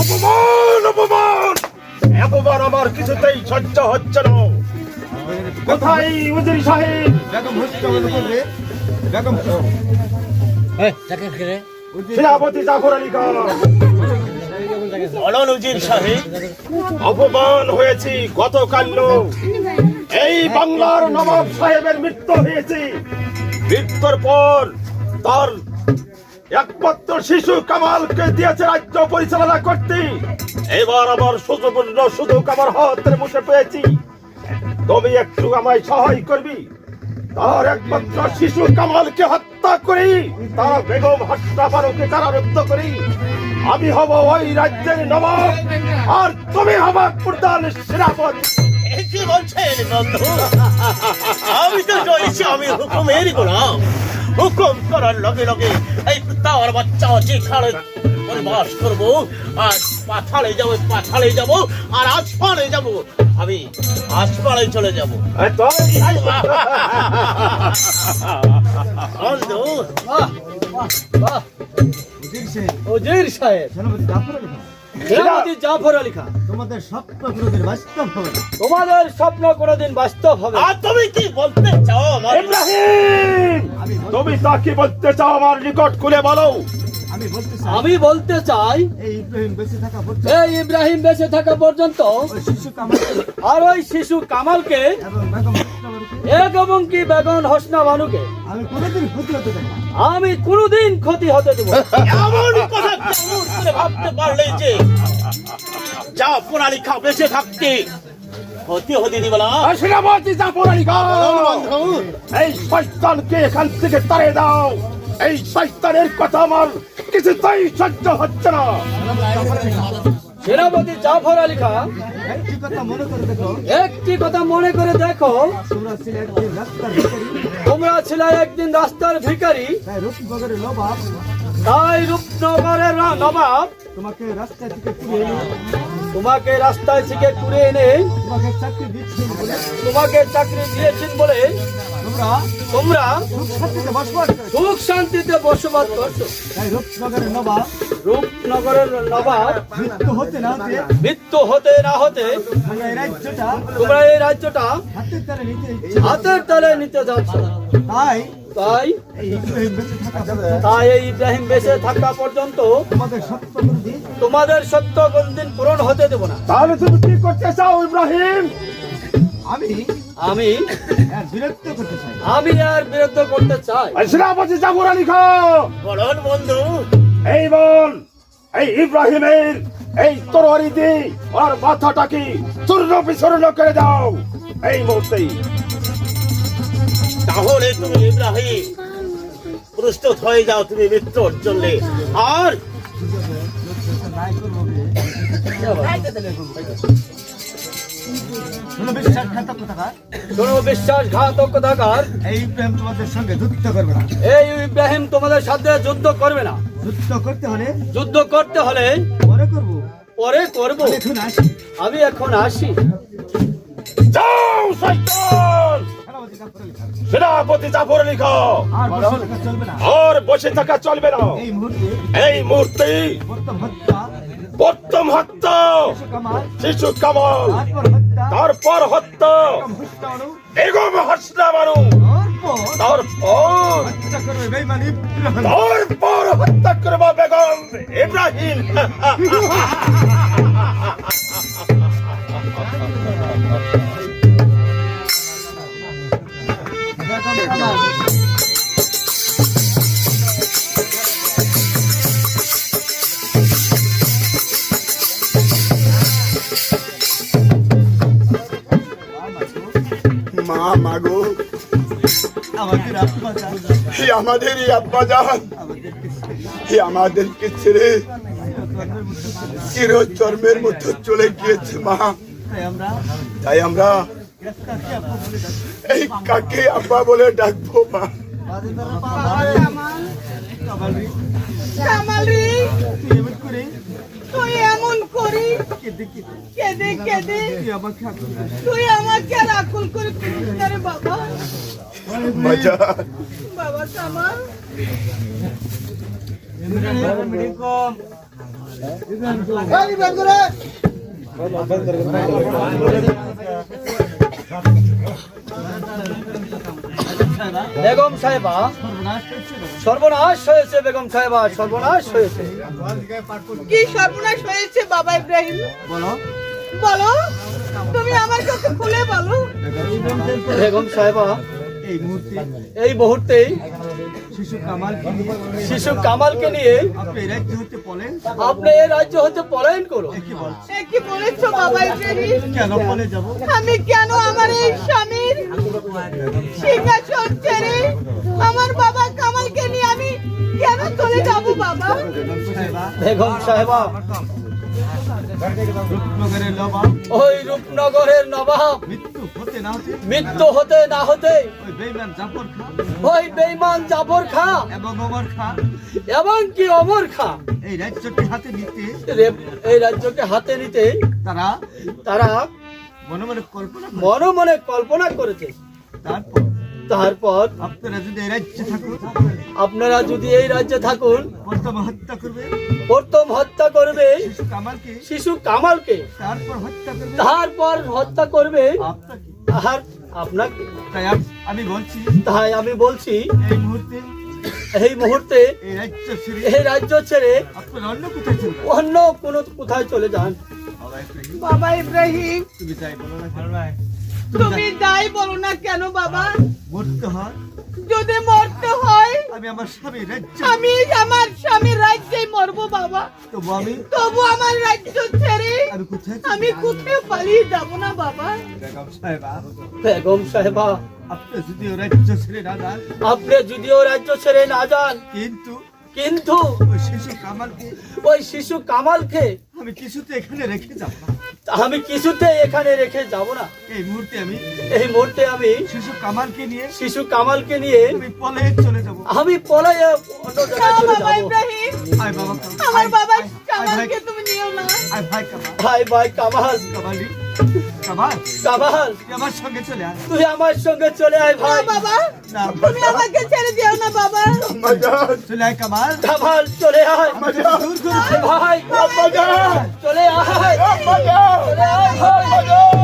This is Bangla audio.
অপমান অপমান! অপমান আমার কিছুতেই সহ্য হচ্ছে না। কোথায় উজির সাহেব? বেগম হচ্ছে আমাদের করবে বেগম সেনাপতি জাফর আলী খান। বলুন উজির সাহেব অপমান হয়েছি গতকাল এই বাংলার নবাব সাহেবের মৃত্যু হয়েছে। মৃত্যুর পর তার একমাত্র শিশু কামালকে দিয়েছে রাজ্য পরিচালনা করতে। এবার আমার সুযোগপূর্ণ সুযোগ আমার হাতের মুঠে পেয়েছি। তুমি একটু আমায় সহায় করবি। তার একমাত্র শিশু কামালকে হত্যা করি। তার বেগম হত্যা পারোকে কারারুদ্ধ করি। আমি হব ওই রাজ্যের নবাব। আর তুমি হবা প্রধান সেনাপতি। কি বলছেন বন্ধু? আমি তো চলেছি আমি হুকুমেরই গোলাম। হুকুম করার লগে লগে এই তার বাচ্চা যেখানে বাস করব আর পাথালে যাব পাথালে যাব আর আসপানে যাব। আমি আসপানে চলে যাব। ওজির সাহেব। সেনাপতি জাফর আলী খান সেনাপতি জাফর আলী খান। তোমাদের স্বপ্ন গুলোদের বাস্তব হবে তোমাদের স্বপ্ন কোনোদিন বাস্তব হবে আর তুমি কি বলতে চাও আমার? ইব্রাহিম! তুমি তা কি বলতে চাও আমার নিকট খুলে বলো। আমি বলতে চাই আমি বলতে চাই এই ইব্রাহিম বেঁচে থাকা পর্যন্ত এই ইব্রাহিম বেঁচে থাকা পর্যন্ত ওই শিশু আর ওই শিশু কামালকে এক এবং কি বেগন হোসনা বানুকে? আমি কোনোদিন ক্ষতি হতে দেব আমি কোনোদিন ক্ষতি হতে দেব এমন কথা কেমন করে ভাবতে পারলে যে? যা খা বেঁচে থাকতে। হতে হতে দিবে না। সেনাপতি খান এই শয়তানকে এখান থেকে তাড়িয়ে দাও? এই শয়তানের কথা আমার কিছুতেই সহ্য হচ্ছে না। সেনাপতি জাফর আলী খান একটি কথা মনে করে দেখো। একটি কথা মনে করে দেখো। তোমরা ছিল একদিন রাস্তার ভিকারি তোমরা ছিলে একদিন রাস্তার ভিখারি। তাই রূপনগরের নবাব তাই রূপনগরের রা- নবাব। তোমাকে রাস্তা থেকে তোমাকে রাস্তায় থেকে তুলে এনে তোমাকে চাকরি দিয়েছেন বলে তোমরা তোমরা সুখ শান্তিতে বসবাস করছ। রূপনগরের নবাব রূপনগরের নবাব মৃত্যু হতে না হতে মৃত্যু হতে না হতে তোমরা এই রাজ্যটা হাতের তালে নিতে যাচ্ছ। তাই তাই এই ইব্রাহিম বেঁচে থাকা পর্যন্ত তাই এই ইব্রাহিম বেঁচে থাকা পর্যন্ত তোমাদের সত্য কোনদিন পূরণ হতে দেব না। তাহলে তুমি কি করতে চাও ইব্রাহিম? আমি আমি বিরক্ত করতে চাই। আমি আর বিরুদ্ধ করতে চাই। সেনাপতি জাফর আলী খান! বলুন বন্ধু। এই বল এই ইব্রাহিমের এই তরবারি দিয়ে আর মাথাটাকে চূর্ণ বিচূর্ণ করে দাও। এই মুহূর্তেই তাহলে তুমি ইব্রাহিম প্রস্তুত হয়ে যাও তুমি মৃত্যুর জন্য আর এই ইব্রাহিম তোমাদের সঙ্গে যুদ্ধ করবে না। এই ইব্রাহিম তোমাদের সাথে যুদ্ধ করবে না। যুদ্ধ করতে হলে যুদ্ধ করতে হলে পরে করব। পরে করব। এখন আসি। আমি এখন আসি। যাও শয়তান! সেনাপতি জাফর আলী খান। আর বসে থাকা চলবে না। এই মুহূর্তে প্রথম হত্যা শিশু কামাল তারপর হত্যা বেগম হাসনা মারু। তারপর তারপর হত্যা করবে বেঈমান ইব্রাহিম। তারপর হত্যা করব বেগম ইব্রাহিম। মাগো। আমাদের আত্মা চায় হে আমাদেরই আব্বা জান হে আমাদেরকে ছেড়ে চির চর্মের মতো চলে গিয়েছে মা। তাই আমরা। এই কাকে আব্বা বলে ডাকবো মা? কামাল কামালি তুই এমন করে তুই এমন করি কেঁদে কেঁদে কেঁদে কেঁদে তুই আমাকে আকুল করে তুই আমাকে আর আকুল করে তুলিস না রে বাবা বাজান, বাবা কামাল বেগম সাহেবা সর্বনাশ হয়েছে বেগম সাহেবা সর্বনাশ হয়েছে। কি সর্বনাশ হয়েছে বাবা ইব্রাহিম? বলো। বলো তুমি আমার কাছে খুলে বলো। বেগম সাহেবা এই মুহূর্তে এই মুহূর্তেই শিশু কামালকে নিয়ে। আপনি এই রাজ্য হতে পলায়ন করুন। কি বলছে বাবা কেন বলে যাব? আমি কেন আমার এই স্বামীর সিংহাসন ছেড়ে আমার বাবা কামালকে নিয়ে আমি কেন চলে যাব বাবা? বেগম সাহেবা। ওই রূপনগরের নবাব। মৃত্যু হতে না হতে? ওই বেইমান জাফর খা এবং ওমর খা এবং কি অমর খা এই রাজ্যটি হাতে নিতে এই রাজ্যকে হাতে নিতে তারা তারা মনে মনে কল্পনা মনে মনে কল্পনা করেছে। তারপর তারপর আপনারা যদি এই রাজ্যে থাকুন আপনারা যদি এই রাজ্যে থাকুন প্রথম হত্যা করবে। প্রথম হত্যা করবে শিশু কামালকে। শিশু কামালকে। তারপর হত্যা করবে। তারপর হত্যা করবে আপনাকে। আর আপনাকে। তাই আমি বলছি তাই আমি বলছি এই মুহূর্তে এই মুহূর্তে এই রাজ্য ছেড়ে এই রাজ্য ছেড়ে অন্য কোথায় অন্য কোনো কোথায় চলে যান? বাবা ইব্রাহিম। তুমি যাই বলো না তুমি যাই বলো না কেন বাবা? মরতে হয়। যদি মরতে হয় আমি আমার স্বামী রাজ্য আমি আমার স্বামীর রাজ্যেই মরবো বাবা। তবু আমি তবু আমার রাজ্য ছেড়ে আমি কোথায় আমি কোথায় পালিয়ে যাব না বাবা। বেগম সাহেবা। বেগম সাহেবা। আপনি যদি ও রাজ্য ছেড়ে না যান আপনি যদিও রাজ্য ছেড়ে না যান কিন্তু কিন্তু ওই শিশু কামালকে ওই শিশু কামালকে আমি কিছুতে এখানে রেখে যাব না। আমি কিছুতে এখানে রেখে যাব না। এই মুহূর্তে আমি এই মুহূর্তে আমি শিশু কামালকে নিয়ে শিশু কামালকে নিয়ে আমি পলে চলে যাব। আমি পলায়ে অন্য জায়গায় চলে বাবা যাব। ইব্রাহিম। আয় বাবা আমার বাবা কামালকে তুমি নিও। না আয় ভাই কামাল। ভাই ভাই কামাল। কামালি। কামাল কামাল তুই আমার সঙ্গে চলে আয়। তুই আমার সঙ্গে চলে আয় ভাই। বাবা। না তুমি আমাকে ছেড়ে দিও না বাবা। চলে আয় কামাল। কামাল চলে আয়। দূর করে ভাই চলে আয়। চলে আয় ভাই।